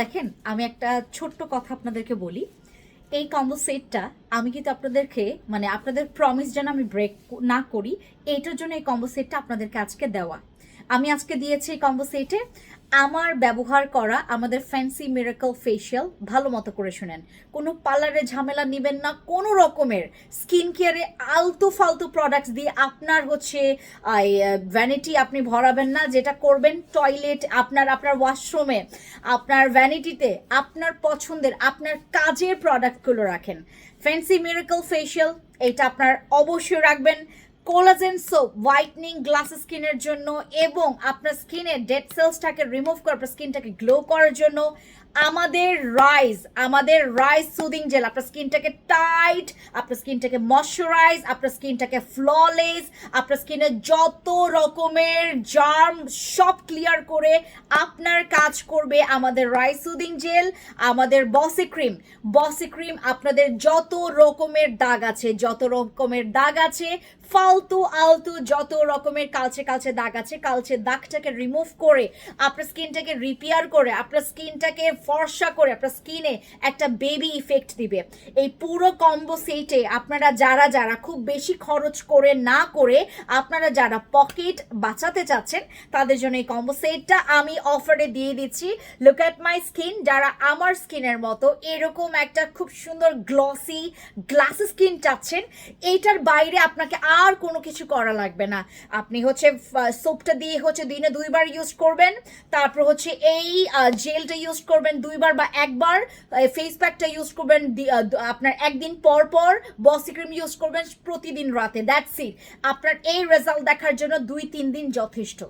দেখেন, আমি একটা ছোট্ট কথা আপনাদেরকে বলি। এই কম্বো সেটটা আমি কিন্তু আপনাদেরকে মানে আপনাদের প্রমিস যেন আমি ব্রেক না করি, এইটার জন্য এই কম্বো সেটটা আপনাদেরকে আজকে দেওয়া। আমি আজকে দিয়েছি এই কম্বো সেটে আমার ব্যবহার করা আমাদের ফ্যান্সি মিরাকল ফেশিয়াল ভালো মতো করে শুনেন। কোনো পার্লারে ঝামেলা নেবেন না, কোনো রকমের স্কিন কেয়ারে আলতু ফালতু প্রোডাক্টস দিয়ে আপনার হচ্ছে ভ্যানিটি আপনি ভরাবেন না, যেটা করবেন টয়লেট আপনার আপনার ওয়াশরুমে আপনার ভ্যানিটিতে আপনার পছন্দের, আপনার কাজের প্রোডাক্টগুলো রাখেন। ফ্যান্সি মিরাকল ফেশিয়াল এটা আপনার অবশ্যই রাখবেন। কোলাজেন সোপ, হোয়াইটনিং গ্লাস স্কিনের জন্য এবং আপনার স্কিনের ডেড সেলসটাকে রিমুভ করে আপনার স্কিনটাকে গ্লো করার জন্য আমাদের রাইজ আমাদের রাইজ সুদিং জেল, আপনার স্কিনটাকে টাইট, আপনার স্কিনটাকে ময়শ্চারাইজ, আপনার স্কিনটাকে ফ্ললেস, আপনার স্কিনে যত রকমের জার্ম সব ক্লিয়ার করে আপনার কাজ করবে আমাদের রাইস সুদিং জেল, আমাদের বসি ক্রিম। বসি ক্রিম আপনাদের যত রকমের দাগ আছে, যত রকমের দাগ আছে ফালতু আলতু যত রকমের কালচে কালচে দাগ আছে, কালচে দাগটাকে রিমুভ করে, আপনার স্কিনটাকে রিপেয়ার করে, আপনার স্কিনটাকে ফর্সা করে, আপনার স্কিনে একটা বেবি ইফেক্ট দিবে। এই পুরো কম্বো সেটে আপনারা যারা যারা খুব বেশি খরচ করে না করে, আপনারা যারা পকেট বাঁচাতে চাচ্ছেন, তাদের জন্য এই কম্বো সেটটা আমি অফারে দিয়ে দিচ্ছি। লুক অ্যাট মাই স্কিন যারা আমার স্কিনের মতো, এরকম একটা খুব সুন্দর গ্লসি গ্লাস স্কিন চাচ্ছেন এইটার বাইরে আপনাকে আর কোনো কিছু করা লাগবে না। আপনি হচ্ছে সোপটা দিয়ে হচ্ছে দিনে দুইবার ইউজ করবেন, তারপর হচ্ছে এই জেলটা ইউজ করবেন দুইবার বা একবার ফেস প্যাকটা ইউজ করবেন আপনার একদিন পর পর বসি ক্রিম ইউজ করবেন প্রতিদিন রাতে দ্যাটস ইট আপনার এই রেজাল্ট দেখার জন্য দুই, তিন দিন যথেষ্ট।